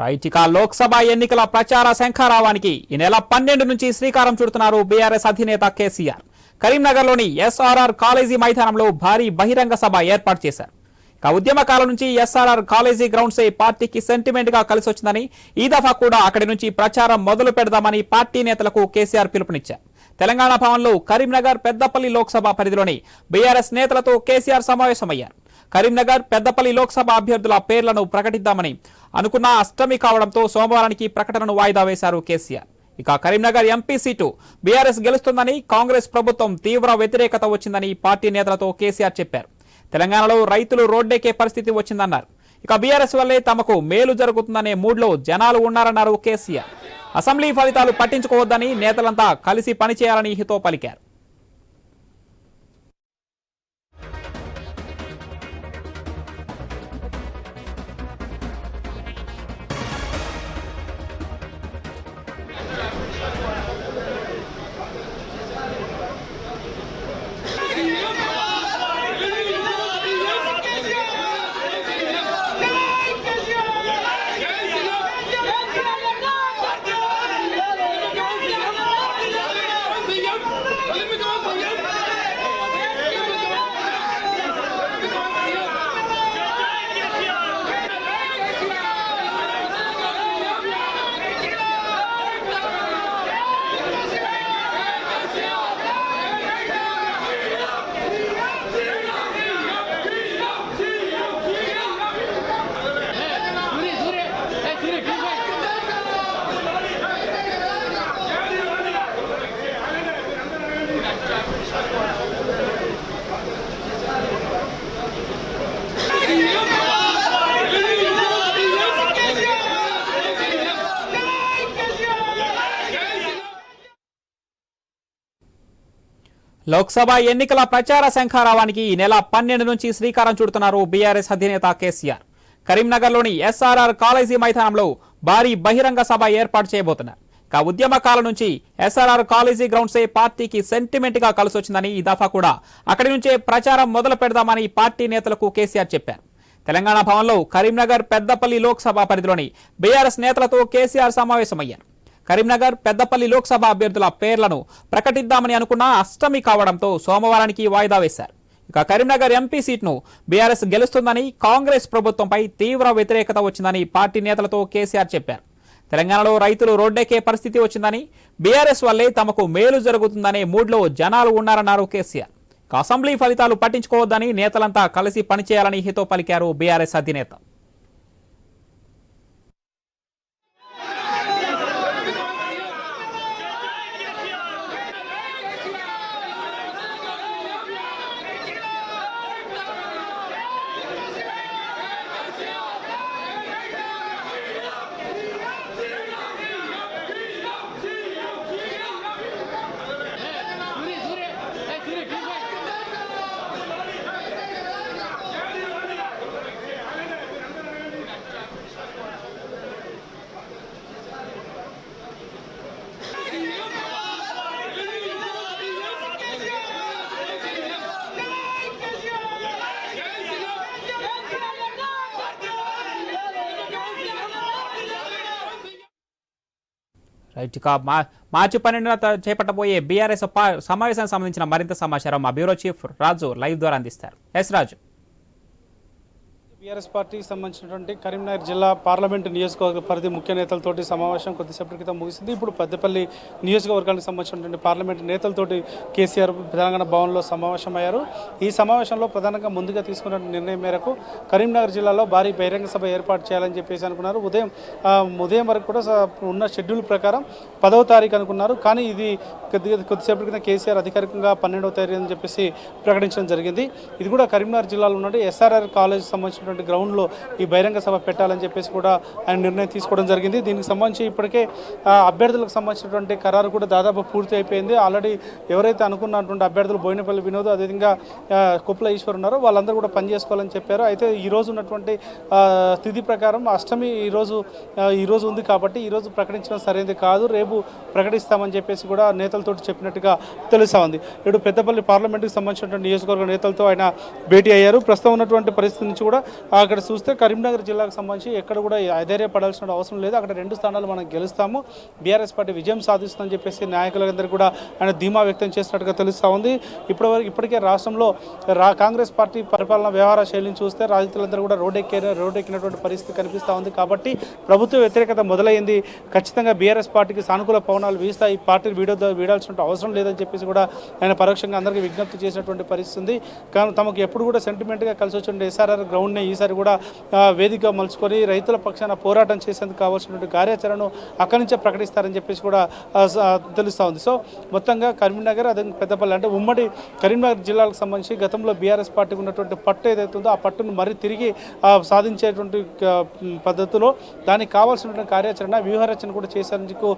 Right ఇక లోక్సభ ఎన్నికల ప్రచార శంఖారావానికి ఈ నెల పన్నెండు నుంచి శ్రీకారం చుడుతున్నారు బీఆర్ఎస్ అధినేత కేసీఆర్. కరీంనగర్లోని ఎస్ఆర్ఆర్ కాలేజీ మైదానంలో భారీ బహిరంగ సభ ఏర్పాటు చేశారు. ఇక ఉద్యమకాలం నుంచి ఎస్ఆర్ఆర్ కాలేజీ గ్రౌండ్సే పార్టీకి సెంటిమెంట్గా కలిసి వచ్చిందని ఈ దఫా కూడా అక్కడి నుంచి ప్రచారం మొదలు పెడదామని పార్టీ నేతలకు కేసీఆర్ పిలుపునిచ్చారు. తెలంగాణ భవన్లో కరీంనగర్ పెద్దపల్లి లోక్సభ పరిధిలోని బీఆర్ఎస్ నేతలతో కేసీఆర్ సమావేశమయ్యారు. కరీంనగర్ పెద్దపల్లి లోక్సభ అభ్యర్థుల పేర్లను ప్రకటిద్దామని అనుకున్న అష్టమి కావడంతో సోమవారానికి ప్రకటనను వాయిదా వేశారు కేసీఆర్. ఇక కరీంనగర్ ఎంపీ సీటు బీఆర్ఎస్ గెలుస్తుందని కాంగ్రెస్ ప్రభుత్వం తీవ్ర వ్యతిరేకత వచ్చిందని పార్టీ నేతలతో కేసీఆర్ చెప్పారు. తెలంగాణలో రైతులు రోడ్డెక్కే పరిస్థితి వచ్చిందన్నారు. ఇక బీఆర్ఎస్ వల్లే తమకు మేలు జరుగుతుందనే మూడ్లో జనాలు ఉన్నారన్నారు కేసీఆర్. అసెంబ్లీ ఫలితాలు పట్టించుకోవద్దని నేతలంతా కలిసి పనిచేయాలని హితో పలికారు. లోక్సభ ఎన్నికల ప్రచార శంఖారావానికి ఈ నెల పన్నెండు నుంచి శ్రీకారం చుడుతున్నారు బీఆర్ఎస్ అధినేత కేసీఆర్. కరీంనగర్లోని ఎస్ఆర్ఆర్ కాలేజీ మైదానంలో భారీ బహిరంగ సభ ఏర్పాటు చేయబోతున్నారు. ఇక ఉద్యమకాలం నుంచి ఎస్ఆర్ఆర్ కాలేజీ గ్రౌండ్సే పార్టీకి సెంటిమెంట్గా కలిసొచ్చిందని ఈ దఫా కూడా. అక్కడి నుంచే ప్రచారం మొదలు పెడదామని పార్టీ నేతలకు కేసీఆర్ చెప్పారు. తెలంగాణ భవన్లో కరీంనగర్ పెద్దపల్లి లోక్సభ పరిధిలోని బీఆర్ఎస్ నేతలతో కేసీఆర్ సమావేశమయ్యారు. కరీంనగర్ పెద్దపల్లి లోక్సభ అభ్యర్థుల పేర్లను ప్రకటిద్దామని అనుకున్న అష్టమి కావడంతో సోమవారానికి వాయిదా వేశారు. ఇక కరీంనగర్ ఎంపీ సీట్ను బీఆర్ఎస్ గెలుస్తుందని కాంగ్రెస్ ప్రభుత్వంపై తీవ్ర వ్యతిరేకత వచ్చిందని పార్టీ నేతలతో కేసీఆర్ చెప్పారు. తెలంగాణలో రైతులు రోడ్డెక్కే పరిస్థితి వచ్చిందని బీఆర్ఎస్ వల్లే తమకు మేలు జరుగుతుందనే మూడ్లో జనాలు ఉన్నారన్నారు కేసీఆర్. అసెంబ్లీ ఫలితాలు పట్టించుకోవద్దని నేతలంతా కలిసి పనిచేయాలని హితో పలికారు బీఆర్ఎస్ అధినేత. ఇక మా మార్చి పన్నెండున చేపట్టబోయే బీఆర్ఎస్ సమావేశానికి సంబంధించిన మరింత సమాచారం మా బ్యూరో చీఫ్ రాజు లైవ్ ద్వారా అందిస్తారు. ఎస్ రాజు. బీఆర్ఎస్ పార్టీకి సంబంధించినటువంటి కరీంనగర్ జిల్లా పార్లమెంటు నియోజకవర్గ పరిధి ముఖ్య నేతలతోటి సమావేశం కొద్దిసేపటి క్రితం ముగిసింది. ఇప్పుడు పెద్దపల్లి నియోజకవర్గానికి సంబంధించినటువంటి పార్లమెంటు నేతలతోటి కేసీఆర్ తెలంగాణ భవన్లో సమావేశమయ్యారు. ఈ సమావేశంలో ప్రధానంగా ముందుగా తీసుకున్న నిర్ణయం మేరకు కరీంనగర్ జిల్లాలో భారీ బహిరంగ సభ ఏర్పాటు చేయాలని చెప్పేసి అనుకున్నారు. ఉదయం ఉదయం వరకు కూడా ఉన్న షెడ్యూల్ ప్రకారం పదవ తారీఖు అనుకున్నారు. కానీ ఇది కొద్దిగా కొద్దిసేపటి క్రితం కేసీఆర్ అధికారికంగా పన్నెండవ తారీఖు అని చెప్పేసి ప్రకటించడం జరిగింది. ఇది కూడా కరీంనగర్ జిల్లాలో ఉన్నటువంటి ఎస్ఆర్ఆర్ కాలేజ్ సంబంధించిన ఉన్నటువంటి గ్రౌండ్లో ఈ బహిరంగ సభ పెట్టాలని చెప్పేసి కూడా ఆయన నిర్ణయం తీసుకోవడం జరిగింది. దీనికి సంబంధించి ఇప్పటికే అభ్యర్థులకు సంబంధించినటువంటి ఖరారు కూడా దాదాపు పూర్తి అయిపోయింది. ఆల్రెడీ ఎవరైతే అనుకున్నటువంటి అభ్యర్థులు బోయినపల్లి వినోద్ అదేవిధంగా కుప్ల కుప్పల ఈశ్వర్ ఉన్నారో వాళ్ళందరూ కూడా పనిచేసుకోవాలని చెప్పారు. అయితే ఈరోజు ఉన్నటువంటి తిథి ప్రకారం అష్టమి ఈరోజు ఈరోజు ఉంది కాబట్టి ఈరోజు ప్రకటించడం సరైనది కాదు. రేపు ప్రకటిస్తామని చెప్పేసి కూడా నేతలతో చెప్పినట్టుగా తెలుసా ఉంది. ఇప్పుడు పెద్దపల్లి పార్లమెంటుకి సంబంధించినటువంటి నియోజకవర్గ నేతలతో ఆయన భేటీ అయ్యారు. ప్రస్తుతం ఉన్నటువంటి పరిస్థితి నుంచి కూడా అక్కడ చూస్తే కరీంనగర్ జిల్లాకు సంబంధించి ఎక్కడ కూడా అధైర్యపడాల్సిన అవసరం లేదు. అక్కడ రెండు స్థానాలు మనం గెలుస్తాము. బీఆర్ఎస్ పార్టీ విజయం సాధిస్తుందని చెప్పేసి నాయకులందరూ కూడా ఆయన ధీమా వ్యక్తం చేసినట్టుగా తెలుస్తూ ఉంది. ఇప్పటివరకు ఇప్పటికే రాష్ట్రంలో రా కాంగ్రెస్ పార్టీ పరిపాలన వ్యవహార శైలిని చూస్తే రైతులందరూ కూడా రోడ్డెక్కే రోడ్డెక్కినటువంటి పరిస్థితి కనిపిస్తూ ఉంది. కాబట్టి ప్రభుత్వ వ్యతిరేకత మొదలైంది. ఖచ్చితంగా బీఆర్ఎస్ పార్టీకి సానుకూల పవనాలు వీస్తాయి ఈ పార్టీని వీడో వీడాల్సిన అవసరం లేదని చెప్పేసి కూడా ఆయన పరోక్షంగా అందరికీ విజ్ఞప్తి చేసినటువంటి పరిస్థితి ఉంది. కానీ తమకు ఎప్పుడు కూడా సెంటిమెంట్గా కలిసి వచ్చిన ఎస్ఆర్ఆర్ గ్రౌండ్ని ఈసారి కూడా వేదిక వేదికగా మలుచుకొని రైతుల పక్షాన పోరాటం చేసేందుకు కావాల్సినటువంటి కార్యాచరణను అక్కడి నుంచే ప్రకటిస్తారని చెప్పేసి కూడా తెలుస్తూ ఉంది. సో మొత్తంగా కరీంనగర్ అదే పెద్దపల్లి అంటే ఉమ్మడి కరీంనగర్ జిల్లాలకు సంబంధించి గతంలో బీఆర్ఎస్ పార్టీకి ఉన్నటువంటి పట్టు ఏదైతే ఉందో ఆ పట్టును మరీ తిరిగి సాధించేటువంటి పద్ధతిలో దానికి కావాల్సినటువంటి కార్యాచరణ వ్యూహరచన కూడా చేసేందుకు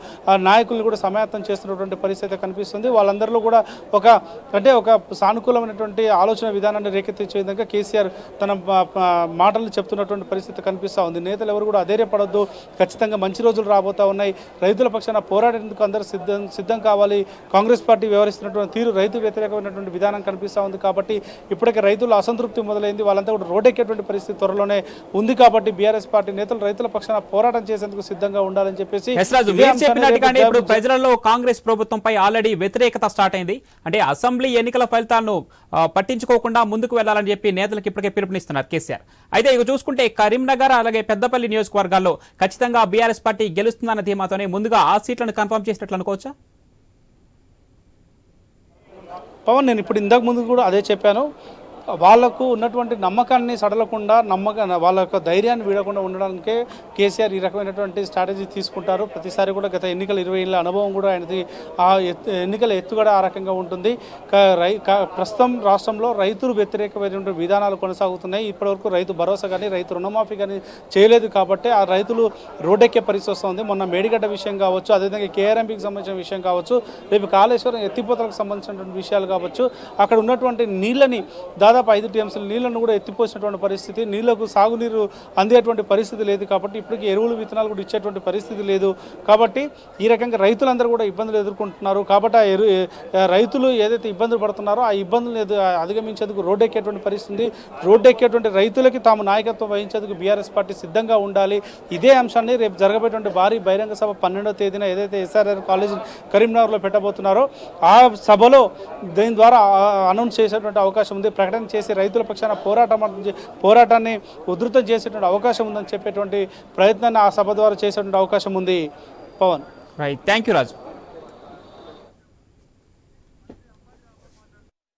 నాయకులు నాయకులను కూడా సమాయత్తం చేస్తున్నటువంటి పరిస్థితి కనిపిస్తుంది. వాళ్ళందరిలో కూడా ఒక అంటే ఒక సానుకూలమైనటువంటి ఆలోచన విధానాన్ని రేకెత్తించే విధంగా కేసీఆర్ తన మాటలు చెప్తున్నటువంటి పరిస్థితి కనిపిస్తూ ఉంది. నేతలు ఎవరు కూడా అధైర్యపడొద్దు. ఖచ్చితంగా మంచి రోజులు రాబోతా ఉన్నాయి. రైతుల పక్షాన పోరాడేందుకు అందరూ సిద్ధం సిద్ధం కావాలి. కాంగ్రెస్ పార్టీ వ్యవహరిస్తున్నటువంటి తీరు రైతు వ్యతిరేకమైనటువంటి విధానం కనిపిస్తూ ఉంది కాబట్టి ఇప్పటికే రైతుల అసంతృప్తి మొదలైంది. వాళ్ళంతా కూడా రోడ్డెక్కేటువంటి పరిస్థితి త్వరలోనే ఉంది కాబట్టి బీఆర్ఎస్ పార్టీ నేతలు రైతుల పక్షాన పోరాటం చేసేందుకు సిద్ధంగా ఉండాలని చెప్పేసి ఇప్పుడు ప్రజలలో కాంగ్రెస్ ప్రభుత్వంపై ఆల్రెడీ వ్యతిరేకత స్టార్ట్ అయింది. అంటే అసెంబ్లీ ఎన్నికల ఫలితాలను పట్టించుకోకుండా ముందుకు వెళ్ళాలని చెప్పి నేతలకు ఇప్పటికే పిలుపునిస్తున్నారు కేసీఆర్. అయితే ఇక చూసుకుంటే కరీంనగర్ అలాగే పెద్దపల్లి నియోజకవర్గాల్లో ఖచ్చితంగా బీఆర్ఎస్ పార్టీ గెలుస్తుందన్న ధీమాతోనే ముందుగా ఆ సీట్లను కన్ఫర్మ్ చేసినట్లు అనుకోవచ్చా? పవన్ నేను ఇప్పుడు ఇంతకు ముందు కూడా అదే చెప్పాను. వాళ్ళకు ఉన్నటువంటి నమ్మకాన్ని సడలకుండా నమ్మక వాళ్ళ యొక్క ధైర్యాన్ని వీడకుండా ఉండడానికే కేసీఆర్ ఈ రకమైనటువంటి స్ట్రాటజీ తీసుకుంటారు. ప్రతిసారి కూడా గత ఎన్నికల ఇరవై ఏళ్ళ అనుభవం కూడా ఆయనది ఆ ఎత్తు ఎన్నికల ఎత్తుగడ ఆ రకంగా ఉంటుంది. రై ప్రస్తుతం రాష్ట్రంలో రైతులు వ్యతిరేకమైనటువంటి విధానాలు కొనసాగుతున్నాయి. ఇప్పటివరకు రైతు భరోసా కానీ రైతు రుణమాఫీ కానీ చేయలేదు కాబట్టి ఆ రైతులు రోడ్డెక్కే పరిస్థితి వస్తుంది. మొన్న మేడిగడ్డ విషయం కావచ్చు అదేవిధంగా కేఆర్ఎంపీకి సంబంధించిన విషయం కావచ్చు రేపు కాళేశ్వరం ఎత్తిపోతలకు సంబంధించినటువంటి విషయాలు కావచ్చు అక్కడ ఉన్నటువంటి నీళ్ళని దాదాపు ఐదు టీఎంసీల నీళ్ళను కూడా ఎత్తిపోసినటువంటి పరిస్థితి నీళ్ళకు సాగునీరు అందేటువంటి పరిస్థితి లేదు కాబట్టి ఇప్పటికీ ఎరువులు విత్తనాలు కూడా ఇచ్చేటువంటి పరిస్థితి లేదు కాబట్టి ఈ రకంగా రైతులందరూ కూడా ఇబ్బందులు ఎదుర్కొంటున్నారు కాబట్టి ఆ ఎరు రైతులు ఏదైతే ఇబ్బందులు పడుతున్నారో ఆ ఇబ్బందులు అధిగమించేందుకు రోడ్డు ఎక్కేటువంటి పరిస్థితి రోడ్డెక్కేటువంటి రోడ్డు ఎక్కేటువంటి రైతులకి తాము నాయకత్వం వహించేందుకు బీఆర్ఎస్ పార్టీ సిద్ధంగా ఉండాలి. ఇదే అంశాన్ని రేపు జరగబోయేటువంటి భారీ బహిరంగ సభ పన్నెండో తేదీన ఏదైతే ఎస్ఆర్ఆర్ కాలేజ్ కరీంనగర్లో పెట్టబోతున్నారో ఆ సభలో దీని ద్వారా అనౌన్స్ చేసేటువంటి అవకాశం ఉంది. ప్రకటన చేసి రైతుల పక్షాన పోరాటం పోరాటాన్ని ఉధృతం చేసేటువంటి అవకాశం ఉందని చెప్పేటువంటి ప్రయత్నాన్ని ఆ సభ ద్వారా చేసేటువంటి అవకాశం ఉంది. Pawan. Right thank you Raju